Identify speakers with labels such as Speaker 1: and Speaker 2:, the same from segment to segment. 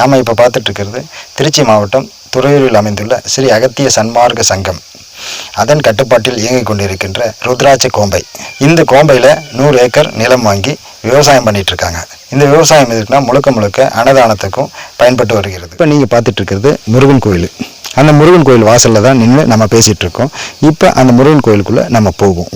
Speaker 1: நாம் இப்போ பார்த்துட்டு இருக்கிறது திருச்சி மாவட்டம் துறையூரில் அமைந்துள்ள ஸ்ரீ அகத்திய சன்மார்க்க சங்கம். அதன் கட்டுப்பாட்டில் இயங்கிக் கொண்டிருக்கின்ற ருத்ராட்ச கோம்பை. இந்த கோம்பையில் நூறு ஏக்கர் நிலம் வாங்கி விவசாயம் பண்ணிட்டு இருக்காங்க இந்த விவசாயம் எதுக்குன்னா முழுக்க முழுக்க அன்னதானத்துக்கும் பயன்பட்டு வருகிறது. இப்போ நீங்கள் பார்த்துட்டு இருக்கிறது முருகன் கோயில். அந்த முருகன் கோயில் வாசலில் தான் நின்று நம்ம பேசிகிட்டு இருக்கோம் இப்போ அந்த முருகன் கோயிலுக்குள்ளே நம்ம போவோம்.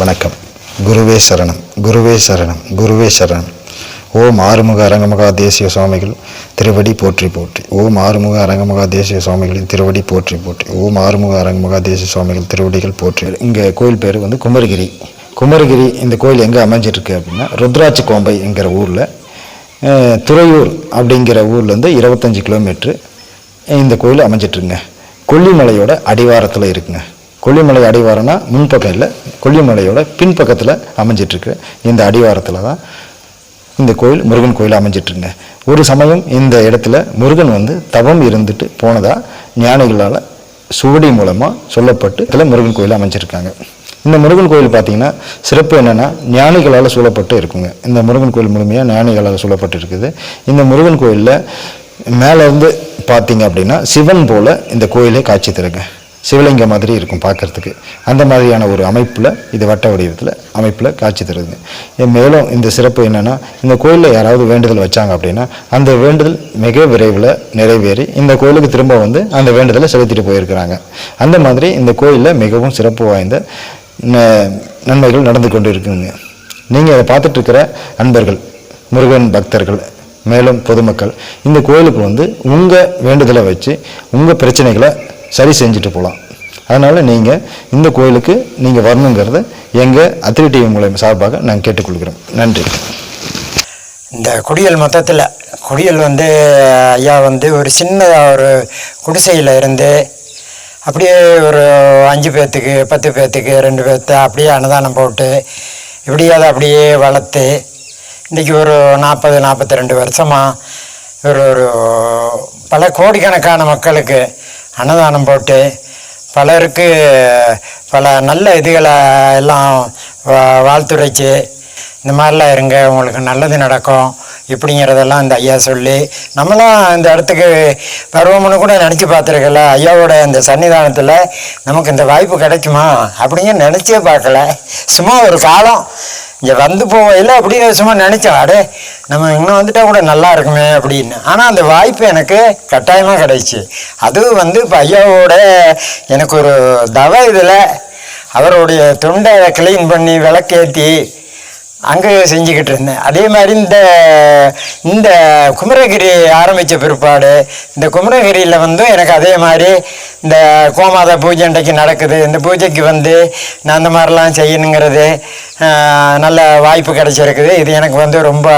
Speaker 1: வணக்கம். குருவே சரணம் குருவே சரணம் குருவே சரணம். ஓம் ஆறுமுக அரங்கமகா தேசிய சுவாமிகள் திருவடி போற்றி போற்றி. ஓம் ஆறுமுக அரங்கமகா தேசிய சுவாமிகளின் திருவடி போற்றி போற்றி. ஓம் ஆறுமுக அரங்கமகா தேசிய சுவாமிகள் திருவடிகள் போற்றி. இங்கே கோயில் பேர் வந்து குமரகிரி. குமரகிரி இந்த கோயில் எங்கே அமைஞ்சிருக்கு அப்படின்னா ருத்ராட்சி கோம்பைங்கிற ஊரில் துறையூர் அப்படிங்கிற ஊர்லேருந்து இருபத்தஞ்சி கிலோமீட்ரு இந்த கோயில் அமைஞ்சிட்ருங்க கொல்லிமலையோட அடிவாரத்தில் இருக்குங்க. கொல்லிமலை அடிவாரம்னா முன்பக்கம் இல்லை. கொல்லிமலையோட பின்பக்கத்தில் அமைஞ்சிட்ருக்கு. இந்த அடிவாரத்தில் தான் இந்த கோயில் முருகன் கோயில் அமைஞ்சிட்ருங்க. ஒரு சமயம் இந்த இடத்துல முருகன் வந்து தவம் இருந்துட்டு போனதாக ஞானிகளால் சுவடி மூலமாக சொல்லப்பட்டு இதில் முருகன் கோயில் அமைஞ்சிருக்காங்க. இந்த முருகன் கோயில் பார்த்தீங்கன்னா சிறப்பு என்னென்னா ஞானிகளால் சூழப்பட்டு இருக்குங்க. இந்த முருகன் கோயில் முழுமையாக ஞானிகளால் சூழப்பட்டு இருக்குது இந்த முருகன் கோயிலில் மேலேருந்து பார்த்தீங்க அப்படின்னா சிவன் போல் இந்த கோயிலே காட்சி தருங்க. சிவலிங்க மாதிரி இருக்கும் பார்க்கறதுக்கு. அந்த மாதிரியான ஒரு அமைப்பில் இது வட்ட வடிவத்தில் அமைப்பில் காட்சி தருது. மேலும் இந்த சிறப்பு என்னென்னா இந்த கோயிலில் யாராவது வேண்டுதல் வச்சாங்க அப்படின்னா அந்த வேண்டுதல் மிக விரைவில் நிறைவேறி இந்த கோயிலுக்கு திரும்ப வந்து அந்த வேண்டுதலை செலுத்திட்டு போயிருக்கிறாங்க. அந்த மாதிரி இந்த கோயிலில் மிகவும் சிறப்பு வாய்ந்த நன்மைகள் நடந்து கொண்டு இருக்குங்க நீங்கள் அதை பார்த்துட்ருக்கிற அன்பர்கள் முருகன் பக்தர்கள் மேலும் பொதுமக்கள் இந்த கோயிலுக்கு வந்து உங்கள் வேண்டுதலை வச்சு உங்கள் பிரச்சனைகளை சரி செஞ்சுட்டு போகலாம் அதனால் நீங்கள் இந்த கோயிலுக்கு நீங்கள் வரணுங்கிறத எங்கள் அத்திரிட்டி மூலயம் சார்பாக நாங்கள் கேட்டுக்கொள்கிறோம் நன்றி.
Speaker 2: இந்த குடியல் மொத்தத்தில் குடியல் வந்து ஐயா வந்து ஒரு சின்ன ஒரு குடிசையில் இருந்து அப்படியே ஒரு அஞ்சு பேர்த்துக்கு பத்து பேர்த்துக்கு ரெண்டு பேர்த்து அப்படியே அன்னதானம் போட்டு இப்படியே அதை அப்படியே வளர்த்து இன்றைக்கி ஒரு நாற்பது நாற்பத்தி ரெண்டு வருஷமாக ஒரு ஒரு பல கோடிக்கணக்கான மக்களுக்கு அன்னதானம் போட்டு பலருக்கு பல நல்ல இதுகளை எல்லாம் வா- வாழ்த்துரைச்சு இந்த மாதிரிலாம் இருங்க உங்களுக்கு நல்லது நடக்கும் இப்படிங்கிறதெல்லாம் இந்த ஐயா சொல்லி நம்மளாம் இந்த இடத்துக்கு வருவோம்னு கூட நினச்சி பார்த்துருக்கல ஐயாவோட இந்த சன்னிதானத்தில் நமக்கு இந்த வாய்ப்பு கிடைக்குமா அப்படிங்க நினச்சே பார்க்கல. சும்மா ஒரு காலம் இங்கே வந்து போவையில் அப்படியே சும்மா நினச்சோம் அடே நம்ம இன்னும் வந்துட்டா கூட நல்லா இருக்குமே அப்படின்னு. ஆனால் அந்த வாய்ப்பு எனக்கு கட்டாயமாக கிடைச்சி. அதுவும் வந்து இப்போ ஐயாவோட எனக்கு ஒரு தவ இதில் அவருடைய தொண்டை க்ளீன் பண்ணி விளக்கேற்றி அங்கே செஞ்சுக்கிட்டு இருந்தேன். அதே மாதிரி இந்த இந்த குமரகிரி ஆரம்பித்த பிற்பாடு இந்த குமரகிரியில் வந்து எனக்கு அதே மாதிரி இந்த கோமாதா பூஜை அன்றைக்கு நடக்குது. இந்த பூஜைக்கு வந்து நான் அந்த மாதிரிலாம் செய்யணுங்கிறது நல்ல வாய்ப்பு கிடைச்சிருக்குது. இது எனக்கு வந்து ரொம்ப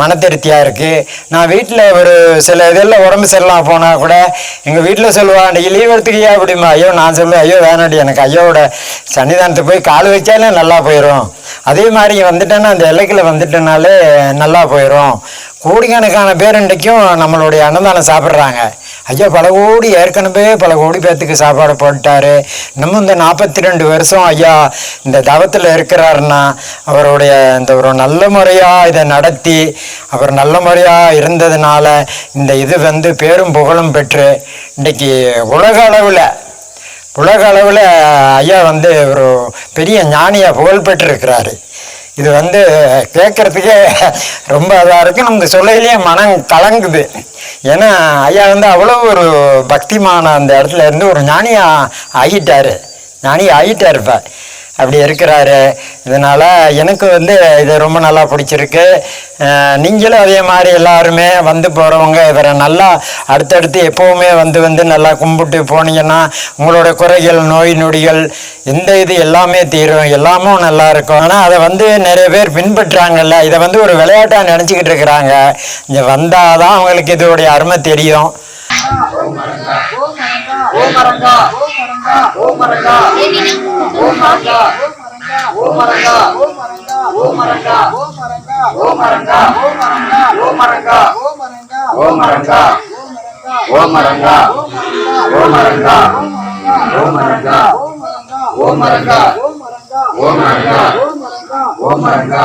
Speaker 2: மனத்திருப்தியாக இருக்குது நான் வீட்டில் ஒரு சில இதெல்லாம் உடம்பு சரியில்லாம போனால் கூட எங்கள் வீட்டில் சொல்லுவா அன்றைக்கி லீவ் எடுத்துக்கியா அப்படிமா ஐயோ நான் சொல்லுவேன் ஐயோ வேணாடி எனக்கு ஐயோட சன்னிதானத்துக்கு போய் கால் வச்சாலே நல்லா போயிடும் அதே மாதிரி அந்த இலைக்கில் வந்துட்டனாலே நல்லா போயிடும் கோடிக்கணக்கான பேர் இன்றைக்கும் நம்மளுடைய அன்னதானம் சாப்பிட்றாங்க. ஐயா பல கோடி ஏற்கனவே பல கோடி பேர்த்துக்கு சாப்பாடு போட்டார். நம்ம இந்த நாற்பத்தி ரெண்டு வருஷம் ஐயா இந்த தவத்தில் இருக்கிறாருன்னா அவருடைய இந்த ஒரு நல்ல முறையாக இதை நடத்தி அவர் நல்ல முறையாக இருந்ததுனால இந்த இது வந்து பேரும் புகழும் பெற்று இன்றைக்கி உலக அளவில் உலக அளவில் ஐயா வந்து ஒரு பெரிய ஞானியாக புகழ் பெற்றிருக்கிறாரு. இது வந்து கேட்குறதுக்கே ரொம்ப இதாக இருக்குது நமக்கு சொல்லையிலேயே மனம் கலங்குது. ஏன்னா ஐயா வந்து அவ்வளோ ஒரு பக்திமான அந்த இடத்துல இருந்து ஒரு ஞானியாக ஆகிட்டார். ஞானி ஆகிட்டார் இப்போ. அப்படி இருக்கிறாரு. இதனால் எனக்கு வந்து இது ரொம்ப நல்லா பிடிச்சிருக்கு. நீங்களும் அதே மாதிரி எல்லாருமே வந்து போகிறவங்க இவரை நல்லா அடுத்தடுத்து எப்போவுமே வந்து வந்து நல்லா கும்பிட்டு போனீங்கன்னா உங்களோட குறைகள் நோய் நொடிகள் எந்த இது எல்லாமே தீரும். எல்லாமும் நல்லா இருக்கும். ஆனால் அதை வந்து நிறைய பேர் பின்பற்றாங்கல்ல இதை வந்து ஒரு விளையாட்டாக நினச்சிக்கிட்டு இருக்கிறாங்க. இங்கே வந்தால் தான் அவங்களுக்கு இதோடைய அருமை தெரியும்.
Speaker 3: ஓ மரங்கா. ஓ மரங்கா. மரங்கா ஓ மரங்கா ஓ மரங்கா ஓ மரங்கா ஓ மரங்கா ஓ மரங்கா ஓ மரங்கா ஓ மரங்கா ஓ மரங்கா ஓ மரங்கா ஓ மரங்கா ஓ மரங்கா ஓ மரங்கா ஓ மரங்கா ஓ மரங்கா ஓ மரங்கா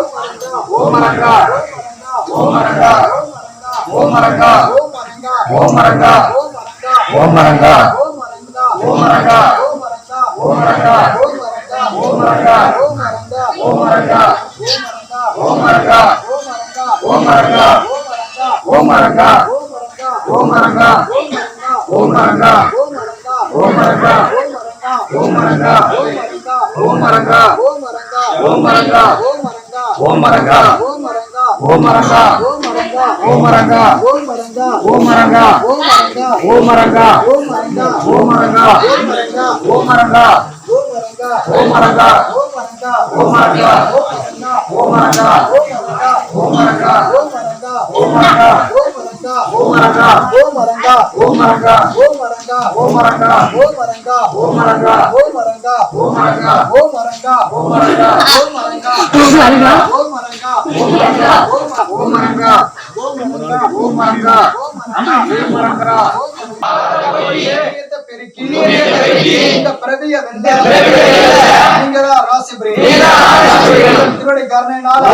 Speaker 3: ஓமரங்கா ஓமரங்கா ஓமரங்கா ஓமரங்கா ஓமரங்கா ஓமரங்கா ஓமரங்கா ஓமரங்கா ஓமரங்கா ஓமரங்கா ஓமரங்கா ஓமரங்கா ஓமரங்கா ஓமரங்கா ஓமரங்கா ஓமரங்கா ஓமரங்கா ஓமரங்கா ஓமரங்கா மரங்கா ஓ மரங்கா ஓ மரங்கா ஓ மரங்கா ஓ மரங்கா ஓ மரங்கா ஓ மரங்கா ஓ மரங்கா ஓ மரங்கா ஓ மரங்கா ஓ மரங்கா ஓ மரங்கா ஓ மரங்கா ஓ மரங்கா ஓ மரங்கா ஓ மரங்கா ஓம் அரங்கா ஓம் திருவடி காரணையினால்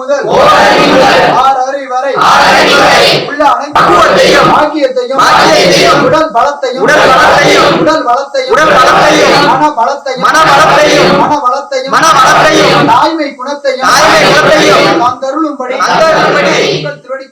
Speaker 3: முதல். வரை. உள்ள அனைத்தையும் ஆக்கியத்தையும் உடல் பலத்தையும் உடல் உடல் பலத்தையும் உடல் மன பலத்தையும் மன மன பலத்தையும் மன பலத்தையும் தாய்மை குணத்தையும் தாய்மை குணத்தையும் நாம் தருளும்படி தருளும்படி உங்கள் திருவடி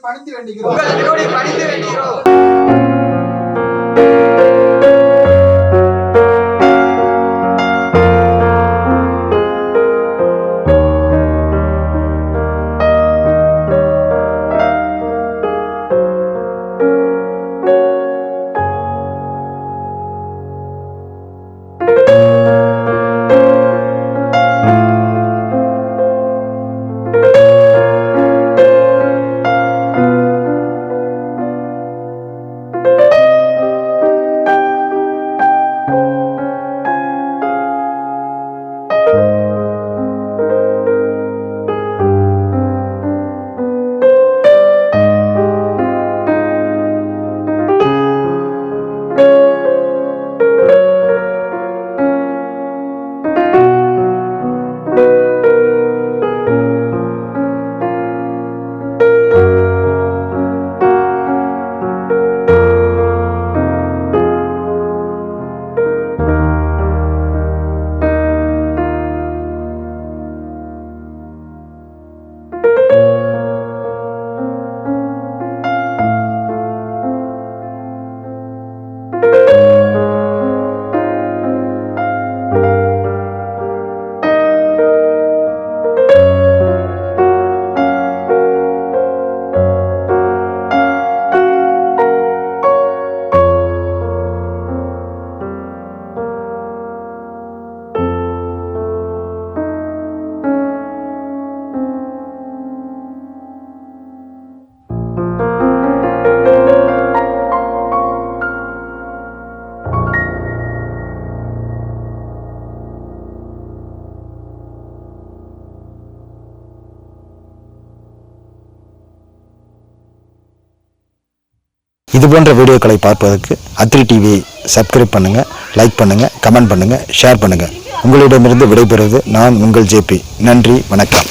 Speaker 1: இது போன்ற வீடியோக்களை பார்ப்பதற்கு அத்ரி டிவியை சப்ஸ்கிரைப் பண்ணுங்கள் லைக் பண்ணுங்கள் கமெண்ட் பண்ணுங்கள் ஷேர் பண்ணுங்கள் உங்களிடமிருந்து விடைபெறுவது நான் உங்கள் ஜேபி நன்றி வணக்கம்.